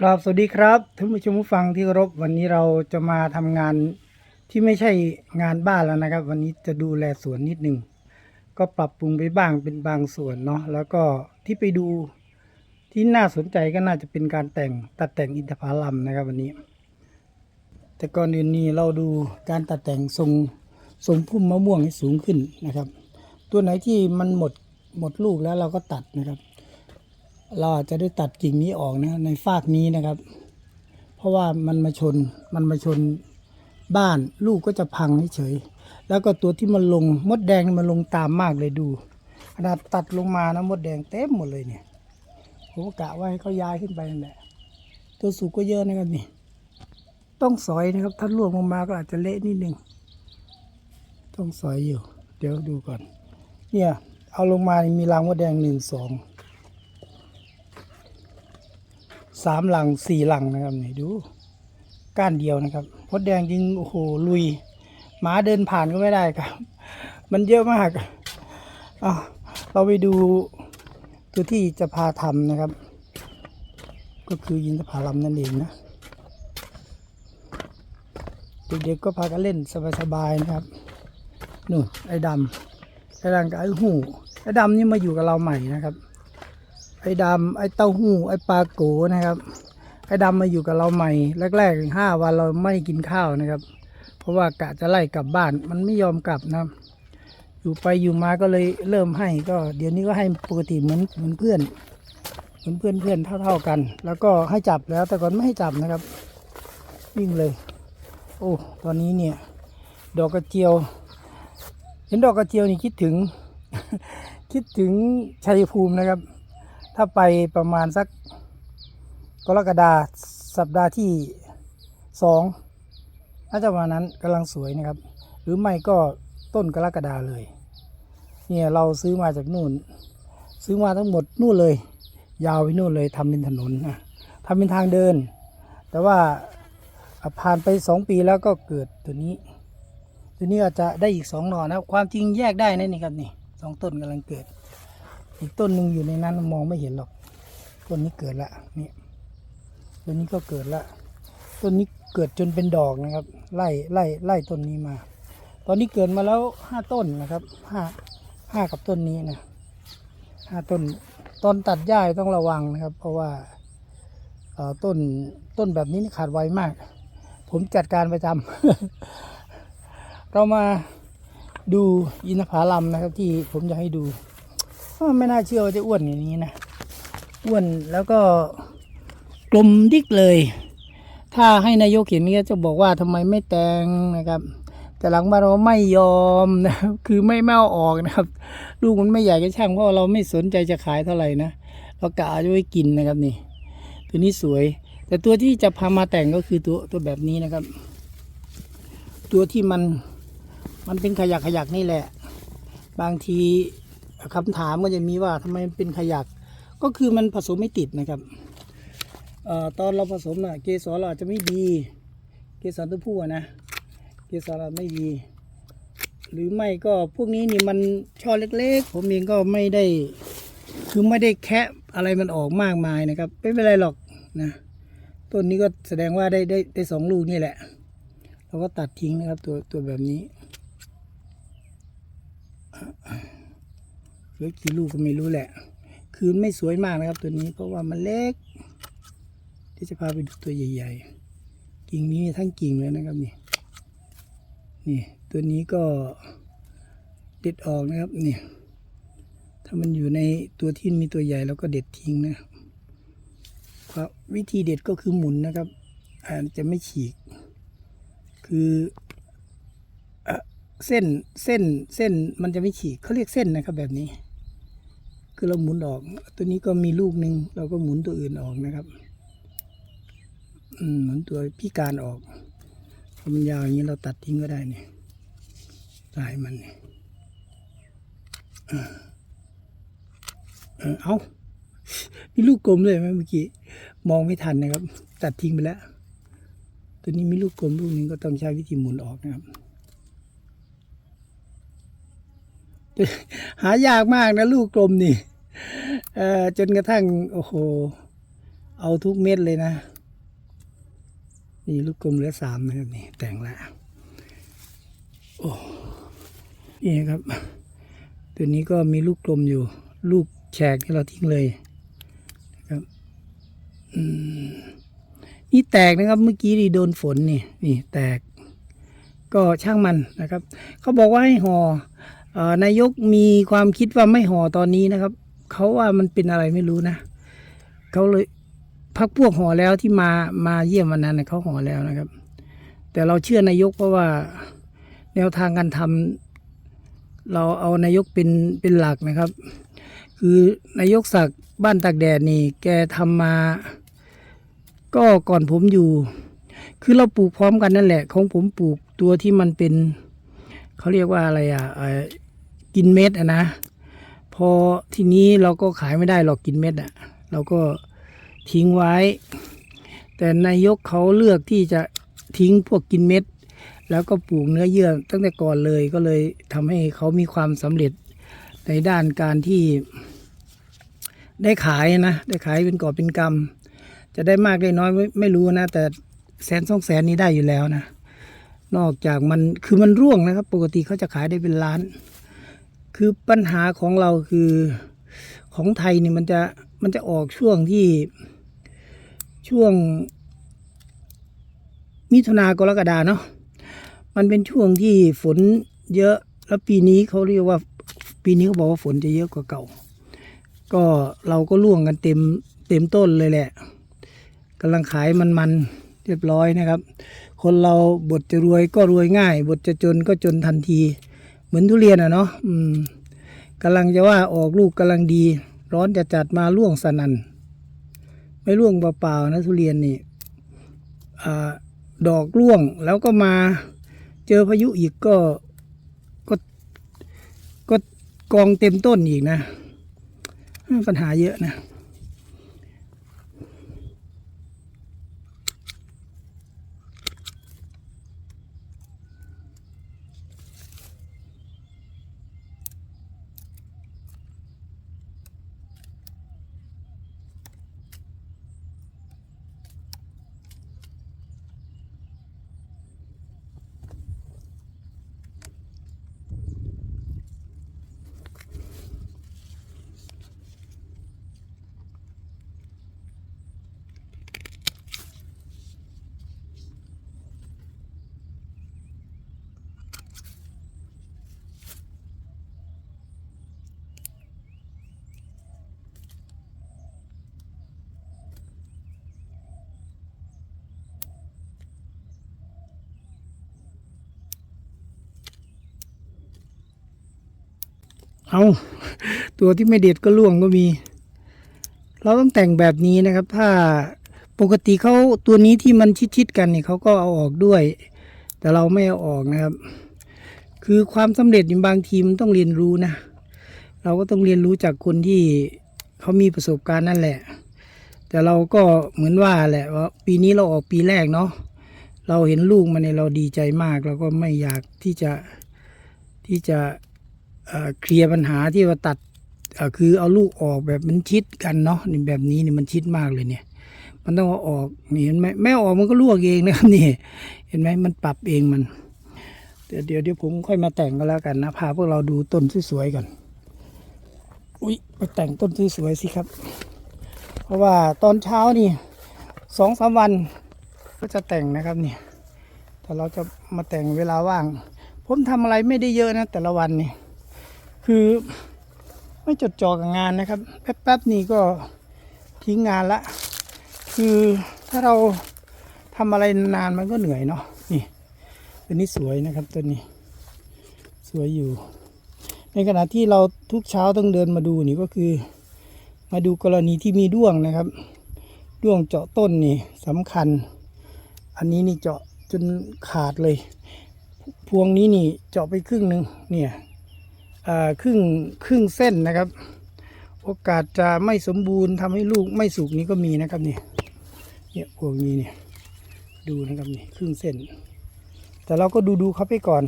กราบสวัสดีครับท่านผู้ชมผู้ฟังที่เคารพวันนี้เราจะมาทำงานที่ไม่ใช่งานบ้านแล้วนะครับ วันนี้จะดูแลสวนนิดหนึ่งก็ปรับปรุงไปบ้างเป็นบางส่วนเนาะแล้วก็ที่ไปดูที่น่าสนใจก็น่าจะเป็นการแต่งตัดแต่งอินทผลัมนะครับ วันนี้ แต่ก่อนอื่นนี้เราดูการตัดแต่งทรงทรงพุ่มมะม่วงให้สูงขึ้นนะครับ ตัวไหนที่มันหมดหมดลูกแล้วเราก็ตัดนะครับ เราอาจจะได้ตัดกิ่งนี้ออกนะในฟากนี้นะครับ เพราะว่ามันมาชนมันมาชนบ้านลูกก็จะพังเฉย แล้วก็ตัวที่มันลงมดแดงมันลงตามมากเลยดูขนาดตัดลงมานะมดแดงเต็มหมดเลยเนี่ยผมก็กะว่าให้เขาย้ายขึ้นไปนั่นแหละตัวสูงก็เยอะนะครับนี่ ต้องสอยนะครับ ถ้าล่วงลงมาก็อาจจะเละนิดนึงต้องสอยอยู่ เดี๋ยวดูก่อน เนี่ย เอาลงมามีรังมดแดงหนึ่งสอง สามหลังสี่หลังนะครับนี่ดูก้านเดียวนะครับมดแดงจริงโอ้โหลุยหมาเดินผ่านก็ไม่ได้ครับ มันเยอะมากอะเราไปดูตัวที่จะพาทำนะครับ ก็คือยินทผลัมนั่นเองนะเด็กๆก็พากันเล่นสบายๆนะครับนู่นไอ้ดำไอ้ดำกับไอ้หูไอ้ดำนี่มาอยู่กับเราใหม่นะครับ ไอ้ดำไอ้เต้าหู้ไอ้ปลาโกนะครับ ไอ้ดำมาอยู่กับเราใหม่ แรกๆห้าวันเราไม่กินข้าวนะครับ เพราะว่ากะจะไล่กลับบ้านมันไม่ยอมกลับนะอยู่ไปอยู่มาก็เลยเริ่มให้ก็ เดี๋ยวนี้ก็ให้ปกติเหมือนเหมือนเพื่อนเหมือนเพื่อนเพื่อนเท่า ๆกัน แล้วก็ให้จับแล้วแต่ก่อนไม่ให้จับนะครับ วิ่งเลย โอ้ตอนนี้เนี่ย ดอกกระเจียว เห็นดอกกระเจียวนี่คิดถึง คิดถึงชัยภูมินะครับ ถ้าไปประมาณสักกรกฎาสัปดาห์ที่สองน่าจะประมาณนั้นกำลังสวยนะครับ หรือไม่ก็ต้นกรกฎาเลย เนี่ยเราซื้อมาจากนู่น ซื้อมาทั้งหมดนู่นเลย ยาวไปนู่นเลยทำเป็นถนนนะทำเป็นทางเดิน แต่ว่าผ่านไปสองปีแล้วก็เกิดตัวนี้ ตัวนี้อาจจะได้อีกสองหน่อนะครับความจริงแยกได้นะนี่ครับนี่สองต้นกำลังเกิด อีกต้นหนึ่งอยู่ในนั้นมองไม่เห็นหรอก ต้นนี้เกิดละนี่ต้นนี้ก็เกิดละ ต้นนี้เกิดจนเป็นดอกนะครับ ไล่ไล่ไล่ต้นนี้มา ตอนนี้เกิดมาแล้วห้าต้นนะครับห้าห้ากับต้นนี้นะห้าต้นตอนตัดหญ้าต้องระวังนะครับ เพราะว่าต้นต้นแบบนี้ขาดไวมาก ผมจัดการประจำเรามาดูอินทผลัมนะครับ ที่ผมจะให้ดู ไม่น่าเชื่อว่าจะอ้วนอย่างนี้นะอ้วนแล้วก็กลมดิกเลย ถ้าให้นายกเห็นก็จะบอกว่าทำไมไม่แต่งนะครับ แต่หลังมาเราไม่ยอมนะครับคือไม่ไม่เอาออกนะครับ ลูกมันไม่ใหญ่ก็ช่างเพราะเราไม่สนใจจะขายเท่าไหร่นะเรากะเอาไว้กินนะครับนี่ ตัวนี้สวย แต่ตัวที่จะพามาแต่งก็คือตัวตัวแบบนี้นะครับ ตัวที่มันมันเป็นขยักขยักนี่แหละ บางที คำถามก็จะมีว่าทำไมมันเป็นขยัก ก็คือมันผสมไม่ติดนะครับออตอนเราผสมอะเกสรเราอาจจะไม่ดี เกสรตัวผู้นะ เกสรเราไม่ดี หรือไม่ก็พวกนี้นี่มันช่อเล็กๆ ผมเองก็ไม่ได้ คือไม่ได้แคะอะไรมันออกมากมายนะครับ ไม่เป็นไรหรอกนะ ต้นนี้ก็แสดงว่าได้ได้ได้สองลูกนี่แหละ เราก็ตัดทิ้งนะครับตัวตัวแบบนี้ เหลือกี่ลูกก็ไม่รู้แหละ คืนไม่สวยมากนะครับ ตัวนี้เพราะว่ามันเล็กที่จะพาไปดูตัวใหญ่ ๆ กิ่งนี้ทั้งกิ่งเลยนะครับนี่นี่ตัวนี้ก็เด็ดออกนะครับนี่ถ้ามันอยู่ในตัวที่มีตัวใหญ่เราก็เด็ดทิ้งนะครับวิธีเด็ดก็คือหมุนนะครับอาจจะไม่ฉีก คือเอ่อเส้นเส้นเส้นมันจะไม่ฉีกเขาเรียกเส้นนะครับแบบนี้ คือเราหมุนออก ตัวนี้ก็มีลูกหนึ่งเราก็หมุนตัวอื่นออกนะครับอืมหมุนตัวพิการออกมันยาวอย่างนี้เราตัดทิ้งก็ได้เนี่ยสายมันเนี่ยเออเออเอามีลูกกลมเลยไหมเมื่อกี้ มองไม่ทันนะครับ ตัดทิ้งไปแล้ว ตัวนี้มีลูกกลมลูกนึงก็ต้องใช้วิธีหมุนออกนะครับ หายากมากนะลูกกลมนี่ จนกระทั่ง โอ้โห เอาทุกเม็ดเลยนะ นี่ลูกกลมเหลือสามนะครับนี่แต่งล้วโอ้นี่ครับ ตัวนี้ก็มีลูกกลมอยู่ ลูกแฉกที่เราทิ้งเลยนะครับนี่แตกนะครับเมื่อกี้นี่โดนฝนนี่นี่แตก ก็ช่างมันนะครับ เขาบอกว่าให้ห่อเอ่อนายกมีความคิดว่าไม่ห่อตอนนี้นะครับ เขาว่ามันเป็นอะไรไม่รู้นะเขาเลยพักพวกห่อแล้วที่มามาเยี่ยมวันนั้นเขาห่อแล้วนะครับ แต่เราเชื่อนายกเพราะว่าแนวทางการทำเราเอานายกเป็นเป็นหลักนะครับ คือนายกศักดิ์บ้านตากแดดนี่ แกทำมา ก็ก่อนผมอยู่ คือเราปลูกพร้อมกันนั่นแหละ ของผมปลูกตัวที่มันเป็นเขาเรียกว่าอะไรอะกินเม็ดอะนะ พอทีนี้เราก็ขายไม่ได้หรอกกินเม็ดอะ เราก็ทิ้งไว้ แต่นายกเขาเลือกที่จะทิ้งพวกกินเม็ด แล้วก็ปลูกเนื้อเยื่อตั้งแต่ก่อนเลยก็เลยทำให้เขามีความสำเร็จในด้านการที่ได้ขายนะ ได้ขายเป็นกอเป็นกำจะได้มากได้น้อยไม่ไม่รู้นะ แต่แสนสองแสนนี้ได้อยู่แล้วนะ นอกจากมันคือมันร่วงนะครับ ปกติเขาจะขายได้เป็นล้าน คือปัญหาของเราคือของไทยเนี่ยมันจะมันจะออกช่วงที่ช่วง มิถุนากรกฎาเนาะมันเป็นช่วงที่ฝนเยอะแล้วปีนี้เขาเรียกว่าปีนี้เขาบอกว่าฝนจะเยอะกว่าเก่า ก็เราก็ล่วงกันเต็มเต็มต้นเลยแหละกำลังขายมันๆเรียบร้อยนะครับ คนเราบทจะรวยก็รวยง่าย บทจะจนก็จนทันที เหมือนทุเรียนอะเนาะอืมกำลังจะว่าออกลูกกำลังดี ร้อนจะจัดมาล่วงสนันไม่ล่วงเปล่าๆนะทุเรียนนี่อดอกร่วงแล้วก็มาเจอพายุอีกก็ก็ก็กองเต็มต้นอีกนะ ปัญหาเยอะนะ เอาตัวที่ไม่เด็ดก็ล่วงก็มี เราต้องแต่งแบบนี้นะครับ ถ้าปกติเขาตัวนี้ที่มันชิดๆกันเนี่ยเขาก็เอาออกด้วย แต่เราไม่เอาออกนะครับ คือความสำเร็จในบางทีมันต้องเรียนรู้นะ เราก็ต้องเรียนรู้จากคนที่เขามีประสบการณ์นั่นแหละ แต่เราก็เหมือนว่าแหละว่าปีนี้เราออกปีแรกเนาะเราเห็นลูกมันเนี่ยเราดีใจมากเราก็ไม่อยากที่จะที่จะ เอ่อเคลียร์ปัญหาที่ว่าตัดเอ่อคือเอาลูกออกแบบมันชิดกันเนาะนี่แบบนี้นี่มันชิดมากเลยเนี่ย มันต้องเอาออกนี่เห็นไหมแม่ออกมันก็ลวกเองนะครับนี่ เห็นไหมมันปรับเองมันเดี๋ยวเดี๋ยวเดี๋ยวผมค่อยมาแต่งก็แล้วกันนะพาพวกเราดูต้นสวยๆก่อนอุ้ยไปแต่งต้นสวยๆสิครับ เพราะว่าตอนเช้านี่สองสามวันก็จะแต่งนะครับเนี่ยแต่เราจะมาแต่งเวลาว่าง ผมทำอะไรไม่ได้เยอะนะแต่ละวันนี่ คือไม่จดจ่อกับงานนะครับ แป๊บๆนี่ก็ทิ้งงานละ คือถ้าเราทำอะไรนานมันก็เหนื่อยเนาะนี่ตัวนี้สวยนะครับตัวนี้ สวยอยู่ ในขณะที่เราทุกเช้าต้องเดินมาดูนี่ก็คือ มาดูกรณีที่มีด้วงนะครับ ด้วงเจาะต้นนี่สำคัญ อันนี้นี่เจาะจนขาดเลย พวงนี้นี่เจาะไปครึ่งหนึ่งเนี่ย ครึ่งครึ่งเส้นนะครับ โอกาสจะไม่สมบูรณ์ทำให้ลูกไม่สุกนี้ก็มีนะครับนี่เนี่ยพวกนี้เนี่ยดูนะครับนี่ครึ่งเส้น แต่เราก็ดูดูเขาไปก่อน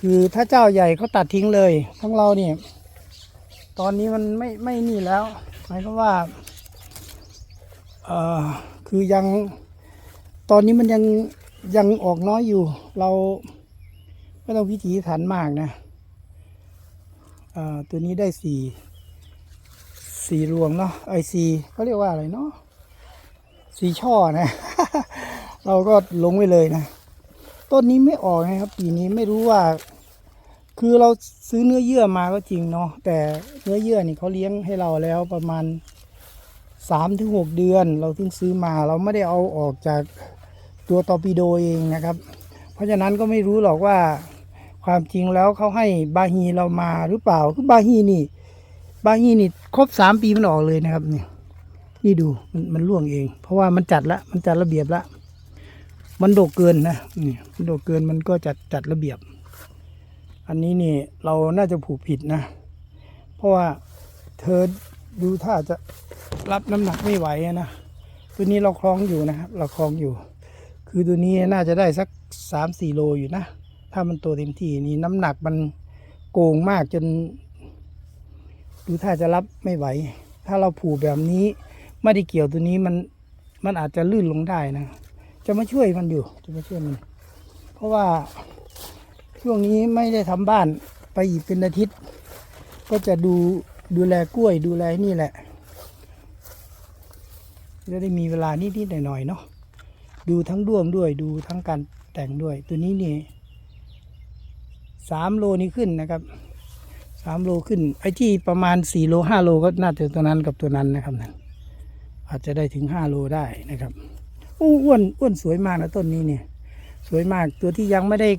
คือถ้าเจ้าใหญ่เขาตัดทิ้งเลยของเราเนี่ยตอนนี้มันไม่ไม่นี่แล้วหมายความว่าอ่อคือยังตอนนี้มันยังยังออกน้อยอยู่ เราไม่ต้องพิถีถันมากนะ ตัวนี้ได้สี่สี่รวงเนาะไอซีเขาเรียกว่าอะไรเนาะสีช่อนะ เราก็ลงไว้เลยนะ ต้นนี้ไม่ออกนะครับ ปีนี้ไม่รู้ว่า คือเราซื้อเนื้อเยื่อมาก็จริงเนาะแต่เนื้อเยื่อนี่เขาเลี้ยงให้เราแล้วประมาณสามถึงหกเดือน เราเพิ่งซื้อมาเราไม่ได้เอาออกจากตัวตอปิโดเองนะครับ เพราะฉะนั้นก็ไม่รู้หรอกว่า ความจริงแล้วเขาให้บาฮีเรามาหรือเปล่าคือบาฮีนี่ บาฮีนี่ครบสามปีมันออกเลยนะครับเนี่ยนี่ดูมันมันร่วงเอง เพราะว่ามันจัดละมันจัดระเบียบละมันโดกเกินนะนี่มันโดกเกินมันก็จัดจัดระเบียบ อันนี้นี่เราน่าจะผูกผิดนะ เพราะว่าเธอดูถ้าจะรับน้ำหนักไม่ไหวนะตัวนี้เราคล้องอยู่นะครับ เราคล้องอยู่ คือตัวนี้น่าจะได้สักสามสี่โลอยู่นะ ถ้ามันโตเต็มที่นี่น้ำหนักมันโกงมากจน ดูถ้าจะรับไม่ไหว ถ้าเราผูกแบบนี้ไม่ได้เกี่ยวตัวนี้มันมันอาจจะลื่นลงได้นะ จะมาช่วยมันอยู่ จะมาช่วยมัน เพราะว่าช่วงนี้ไม่ได้ทำบ้านไปอีกเป็นอาทิตย์ ก็จะดูดูแลกล้วยดูแลนี่แหละ จะได้มีเวลานิดๆหน่อยๆเนาะดูทั้งด้วงด้วยดูทั้งการแต่งด้วย ตัวนี้นี่ สามโลนี้ขึ้นนะครับสามโลขึ้น ไอ้ที่ประมาณสี่โลห้าโลก็น่าจะตัวนั้นกับตัวนั้นนะครับนั่นอาจจะได้ถึงห้าโลได้นะครับอู้อ้วนอ้วนสวยมากนะต้นนี้เนี่ย สวยมากตัวที่ยังไม่ได้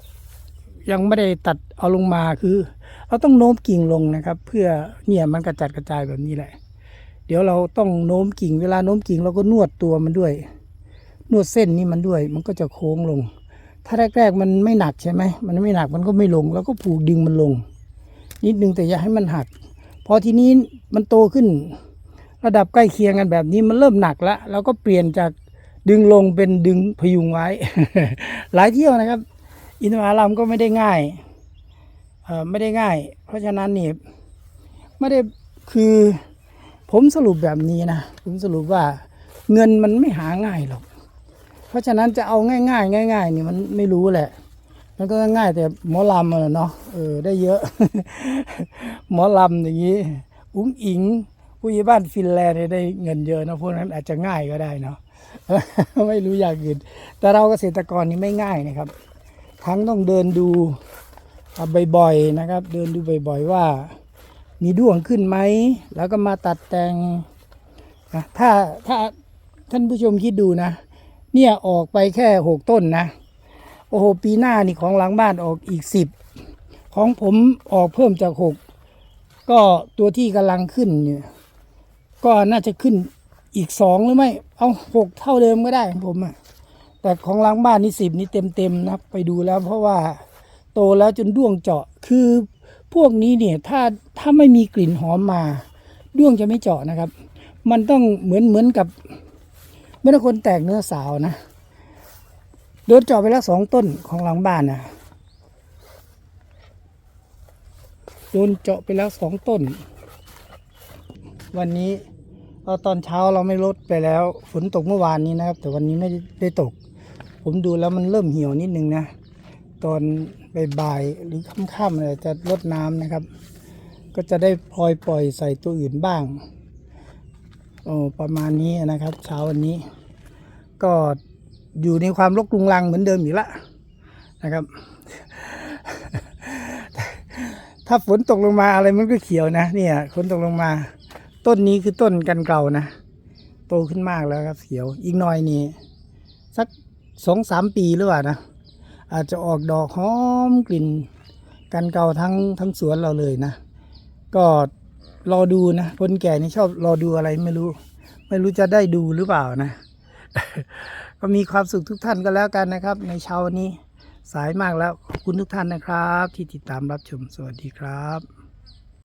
ยังไม่ได้ตัดเอาลงมาคือเราต้องโน้มกิ่งลงนะครับ เพื่อเนี่ยมันกระจัดกระจายแบบนี้แหละ เดี๋ยวเราต้องโน้มกิ่งเวลาโน้มกิ่งเราก็นวดตัวมันด้วย นวดเส้นนี้มันด้วย มันก็จะโค้งลง ถ้าแรกๆมันไม่หนักใช่ไหมมันไม่หนักมันก็ไม่ลง แล้วก็ผูกดึงมันลง นิดนึงแต่อย่าให้มันหัก พอทีนี้มันโตขึ้น ระดับใกล้เคียงกันแบบนี้มันเริ่มหนักแล้วเราก็เปลี่ยนจากดึงลงเป็นดึงพยุงไว้ หลายเที่ยวนะครับ อินทผลัมก็ไม่ได้ง่ายเอ่อไม่ได้ง่าย เพราะฉะนั้นนี่ไม่ได้คือผมสรุปแบบนี้นะ ผมสรุปว่าเงินมันไม่หาง่ายหรอก เพราะฉะนั้นจะเอาง่ายๆง่ายๆนี่มันไม่รู้แหละ มันก็ง่ายแต่หมอลำเนาะเออได้เยอะ หมอลำอย่างนี้ อุ้งอิงผู้ใหญ่บ้านฟินแลนด์ได้เงินเยอะนะพวกนั้นอาจจะง่ายก็ได้เนาะไม่รู้อย่างอื่น แต่เราเกษตรกรนี่ไม่ง่ายนะครับ ทั้งต้องเดินดูบ่อยๆนะครับ เดินดูบ่อยๆว่า มีด้วงขึ้นไหม แล้วก็มาตัดแต่งนะถ้าถ้าท่านผู้ชมคิดดูนะ เนี่ยออกไปแค่หกต้นนะ โอ้โห ปีหน้านี่ของหลังบ้านออกอีกสิบของผมออกเพิ่มจากหกก็ตัวที่กำลังขึ้นเนี่ยก็น่าจะขึ้นอีกสองหรือไม่ เอาหกเท่าเดิมก็ได้ของผมอะแต่ของหล้างบ้านนี่สิบนี่เต็มเต็มนะไปดูแล้ว เพราะว่าโตแล้วจนด้วงเจาะคือพวกนี้เนี่ยถ้าถ้าไม่มีกลิ่นหอมมา ด้วงจะไม่เจาะนะครับ มันต้องเหมือนเหมือนกับ เมื่องคนแตกเนื้อสาวนะโดนเจาะไปแล้วสองต้นของหลังบ้านนะโดนเจาะไปแล้วสองต้น วันนี้เราตอนเช้าเราไม่ลดไปแล้ว ฝนตกเมื่อวานนี้นะครับ แต่วันนี้ไม่ได้ตก ผมดูแล้วมันเริ่มเหี่ยวนิดนึงนะ ตอนบ่ายๆหรือค่ำๆจะลดน้ำนะครับ ก็จะได้พลอยปล่อยใส่ตัวอื่นบ้าง โอ้ประมาณนี้นะครับเช้าวันนี้ ก็อยู่ในความรกรุงรังเหมือนเดิมอยู่ละนะครับ ถ้าฝนตกลงมาอะไรมันก็เขียวนะเนี่ยฝนตกลงมา ต้นนี้คือต้นกันเก่านะโตขึ้นมากแล้วครับเขียวอีกหน่อยนี่สักสองสามปีหรือเปล่านะอาจจะออกดอกหอมกลิ่นกันเก่าทั้งทั้งสวนเราเลยนะ ก็ รอดูนะคนแก่นี่ชอบรอดูอะไรไม่รู้ ไม่รู้จะได้ดูหรือเปล่านะ ก็มีความสุขทุกท่านก็แล้วกันนะครับ ในเช้านนี้สายมากแล้วขอบคุณทุกท่านนะครับ ที่ติดตามรับชมสวัสดีครับ